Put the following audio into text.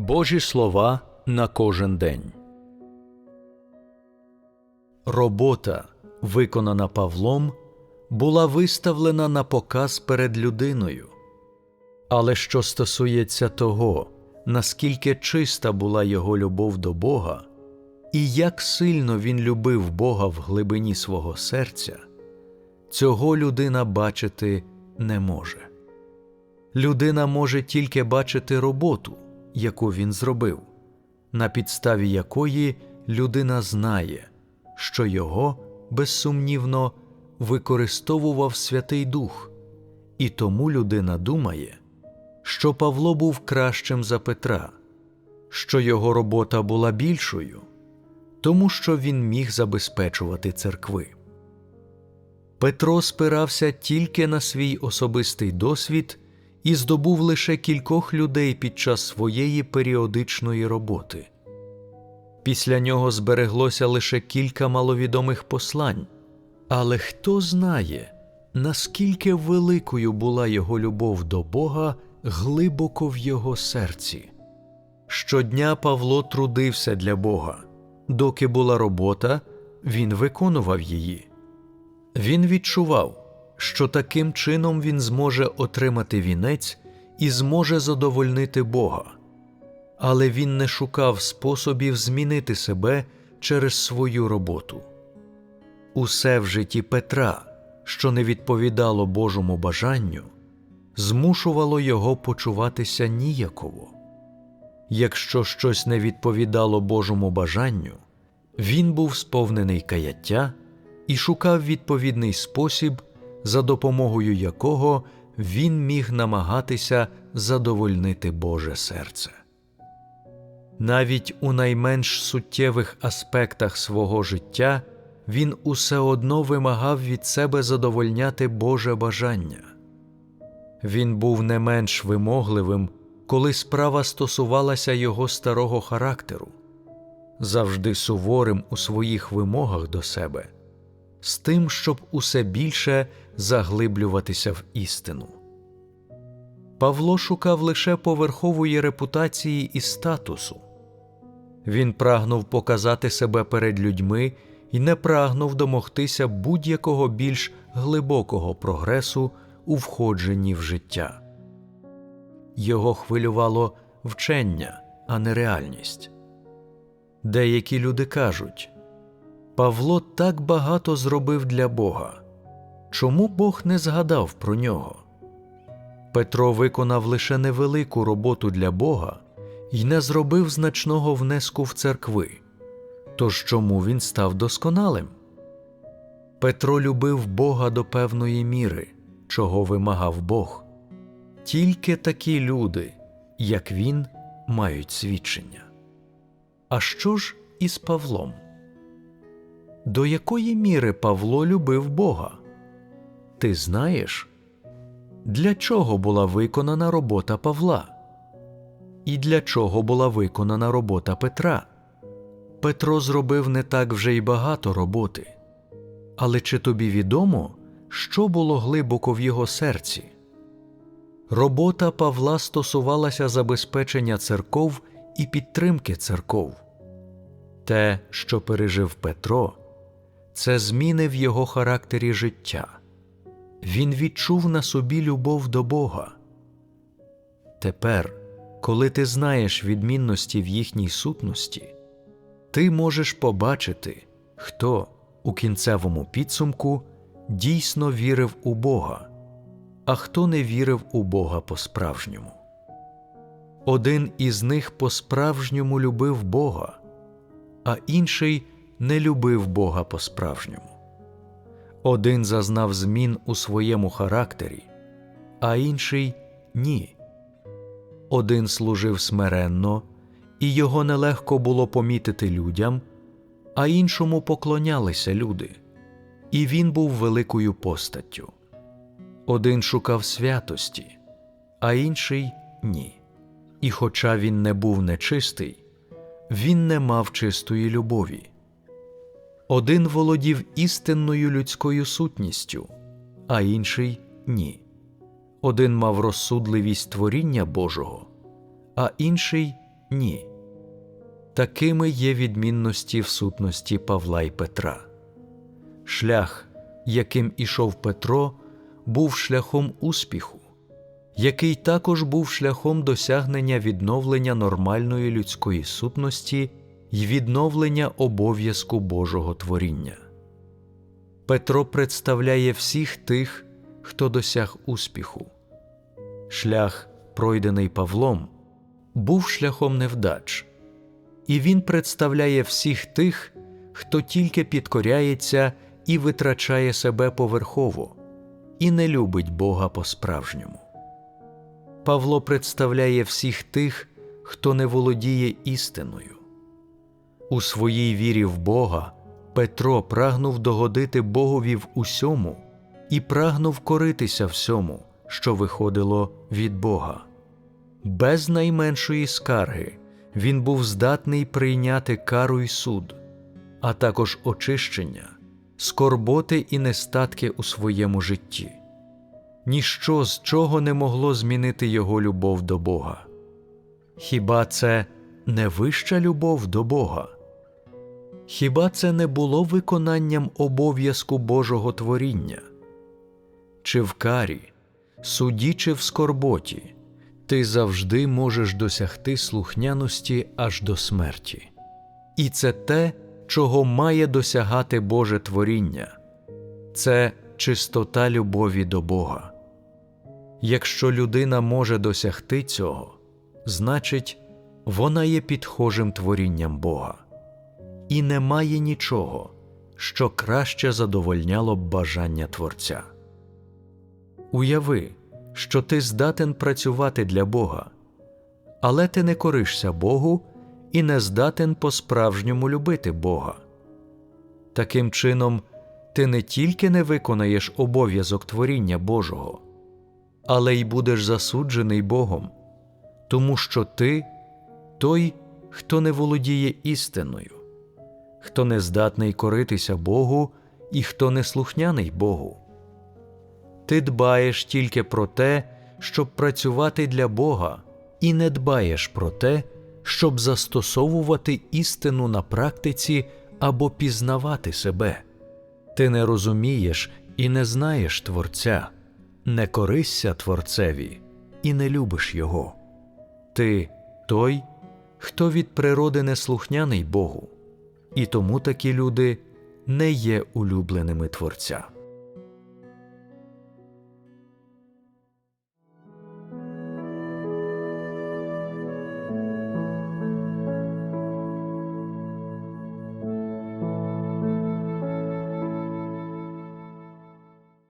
Божі слова на кожен день. Робота, виконана Павлом, була виставлена на показ перед людиною. Але що стосується того, наскільки чиста була його любов до Бога, і як сильно він любив Бога в глибині свого серця, цього людина бачити не може. Людина може тільки бачити роботу, яку він зробив, на підставі якої людина знає, що його, безсумнівно, використовував Святий Дух, і тому людина думає, що Павло був кращим за Петра, що його робота була більшою, тому що він міг забезпечувати церкви. Петро спирався тільки на свій особистий досвід і здобув лише кількох людей під час своєї періодичної роботи. Після нього збереглося лише кілька маловідомих послань, але хто знає, наскільки великою була його любов до Бога глибоко в його серці. Щодня Павло трудився для Бога, доки була робота, він виконував її. Він відчував, що таким чином він зможе отримати вінець і зможе задовольнити Бога. Але він не шукав способів змінити себе через свою роботу. Усе в житті Петра, що не відповідало Божому бажанню, змушувало його почуватися ніяково. Якщо щось не відповідало Божому бажанню, він був сповнений каяття і шукав відповідний спосіб, за допомогою якого він міг намагатися задовольнити Боже серце. Навіть у найменш суттєвих аспектах свого життя він усе одно вимагав від себе задовольняти Боже бажання. Він був не менш вимогливим, коли справа стосувалася його старого характеру, завжди суворим у своїх вимогах до себе, з тим, щоб усе більше заглиблюватися в істину. Павло шукав лише поверхової репутації і статусу. Він прагнув показати себе перед людьми і не прагнув домогтися будь-якого більш глибокого прогресу у входженні в життя. Його хвилювало вчення, а не реальність. Деякі люди кажуть Павло так багато зробив для Бога. Чому Бог не згадав про нього? Петро виконав лише невелику роботу для Бога і не зробив значного внеску в церкви. Тож чому він став досконалим? Петро любив Бога до певної міри, чого вимагав Бог. Тільки такі люди, як він, мають свідчення. А що ж із Павлом? До якої міри Павло любив Бога? Ти знаєш, для чого була виконана робота Павла? І для чого була виконана робота Петра? Петро зробив не так вже й багато роботи. Але чи тобі відомо, що було глибоко в його серці? Робота Павла стосувалася забезпечення церков і підтримки церков. Те, що пережив Петро, це зміни в його характері життя. Він відчув на собі любов до Бога. Тепер, коли ти знаєш відмінності в їхній сутності, ти можеш побачити, хто у кінцевому підсумку дійсно вірив у Бога, а хто не вірив у Бога по-справжньому. Один із них по-справжньому любив Бога, а інший не любив Бога по-справжньому. Один зазнав змін у своєму характері, а інший ні. Один служив смиренно, і його нелегко було помітити людям, а іншому поклонялися люди, і він був великою постаттю. Один шукав святості, а інший ні. І, хоча він не був нечистий, він не мав чистої любові. Один володів істинною людською сутністю, а інший ні. Один мав розсудливість творіння Божого, а інший Ні. Такими є відмінності в сутності Павла й Петра. Шлях, яким ішов Петро, був шляхом успіху, який також був шляхом досягнення відновлення нормальної людської сутності й відновлення обов'язку Божого творіння. Петро представляє всіх тих, хто досяг успіху. Шлях, пройдений Павлом, був шляхом невдач, і він представляє всіх тих, хто тільки підкоряється і витрачає себе поверхово, і не любить Бога по-справжньому. Павло представляє всіх тих, хто не володіє істиною. У своїй вірі в Бога Петро прагнув догодити Богові в усьому і прагнув коритися всьому, що виходило від Бога. Без найменшої скарги він був здатний прийняти кару й суд, а також очищення, скорботи і нестатки у своєму житті. Ніщо з чого не могло змінити його любов до Бога. Хіба це не вища любов до Бога? Хіба це не було виконанням обов'язку Божого творіння? Чи в карі, суді чи в скорботі, ти завжди можеш досягти слухняності аж до смерті. І це те, чого має досягати Боже творіння, це чистота любові до Бога. Якщо людина може досягти цього, значить, вона є підхожим творінням Бога, і немає нічого, що краще задовольняло б бажання Творця. Уяви, що ти здатен працювати для Бога, але ти не коришся Богу і не здатен по-справжньому любити Бога. Таким чином, ти не тільки не виконаєш обов'язок творіння Божого, але й будеш засуджений Богом, тому що ти той, хто не володіє істиною, хто не здатний коритися Богу і хто не слухняний Богу. Ти дбаєш тільки про те, щоб працювати для Бога, і не дбаєш про те, щоб застосовувати істину на практиці або пізнавати себе. Ти не розумієш і не знаєш Творця, не корисся Творцеві і не любиш Його. Ти той, хто від природи неслухняний Богу, і тому такі люди не є улюбленими Творця.